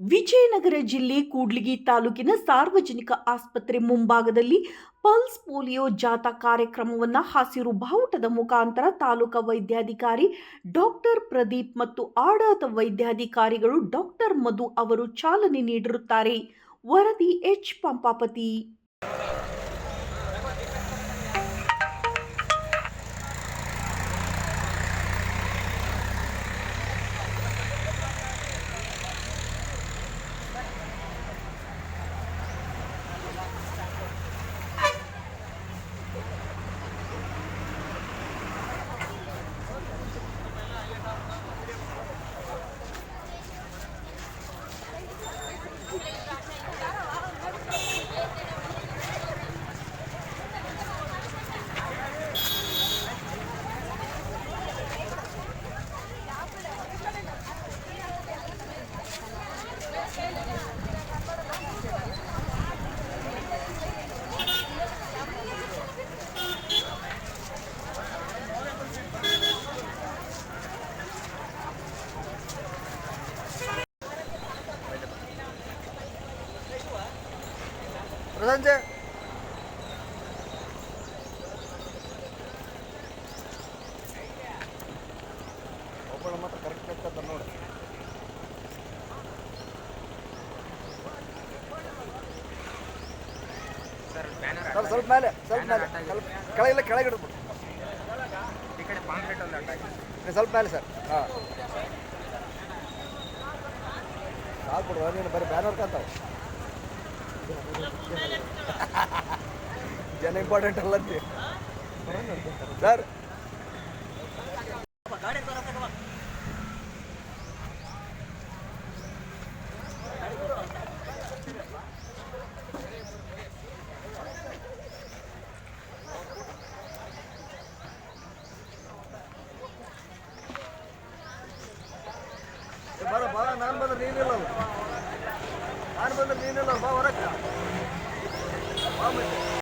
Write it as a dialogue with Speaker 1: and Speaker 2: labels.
Speaker 1: ವಿಜಯನಗರ ಜಿಲ್ಲೆ ಕೂಡ್ಲಿಗಿ ತಾಲೂಕಿನ ಸಾರ್ವಜನಿಕ ಆಸ್ಪತ್ರೆ ಮುಂಭಾಗದಲ್ಲಿ ಪಲ್ಸ್ ಪೋಲಿಯೋ ಜಾಥಾ ಕಾರ್ಯಕ್ರಮವನ್ನು ಹಸಿರು ಬಾವುಟದ ಮುಖಾಂತರ ತಾಲೂಕಾ ವೈದ್ಯಾಧಿಕಾರಿ ಡಾಕ್ಟರ್ ಪ್ರದೀಪ್ ಮತ್ತು ಆಡಳಿತ ವೈದ್ಯಾಧಿಕಾರಿಗಳು ಡಾಕ್ಟರ್ ಮಧು ಅವರು ಚಾಲನೆ ನೀಡಿರುತ್ತಾರೆ. ವರದಿ ಎಚ್ ಪಂಪಾಪತಿ.
Speaker 2: ಒಬ್ಬಳ ಮಾತ್ರ ಕರೆಕ್ಟ್ ನೋಡಿ ಸ್ವಲ್ಪ ಸ್ವಲ್ಪ ಮೇಲೆ ಸ್ವಲ್ಪ ಮೇಲೆ. ಸ್ವಲ್ಪ ಕೆಳಗಿಲ್ಲ ಕೆಳಗೆ ಇಡ್ಬಿಡು
Speaker 3: ಈ ಕಡೆ ಪಾಂಪ್ಲೆಟ್ ಒಂದು ಅಡ್ಡ
Speaker 2: ನೀವು ಸ್ವಲ್ಪ ಮೇಲೆ ಸರ್. ಹಾಂ. ನೀನು ಬರೀ ಬ್ಯಾನರ್ ಕಾಂತಾವ ಜನ ಇಂಪಾರ್ಟೆಂಟ್ ಅಲ್ಲಂತಿ ಸರ್ ಬರ ಬಾ ನಾನು ಬಂದ್ರೆ ನೀನಿಲ್ಲ ನಾನು ಬಂದ್ರೆ ನೀನಿಲ್ಲ ಬಾ ಹೊರಕ್ಕೆ ಬಾ ಮತ್ತೆ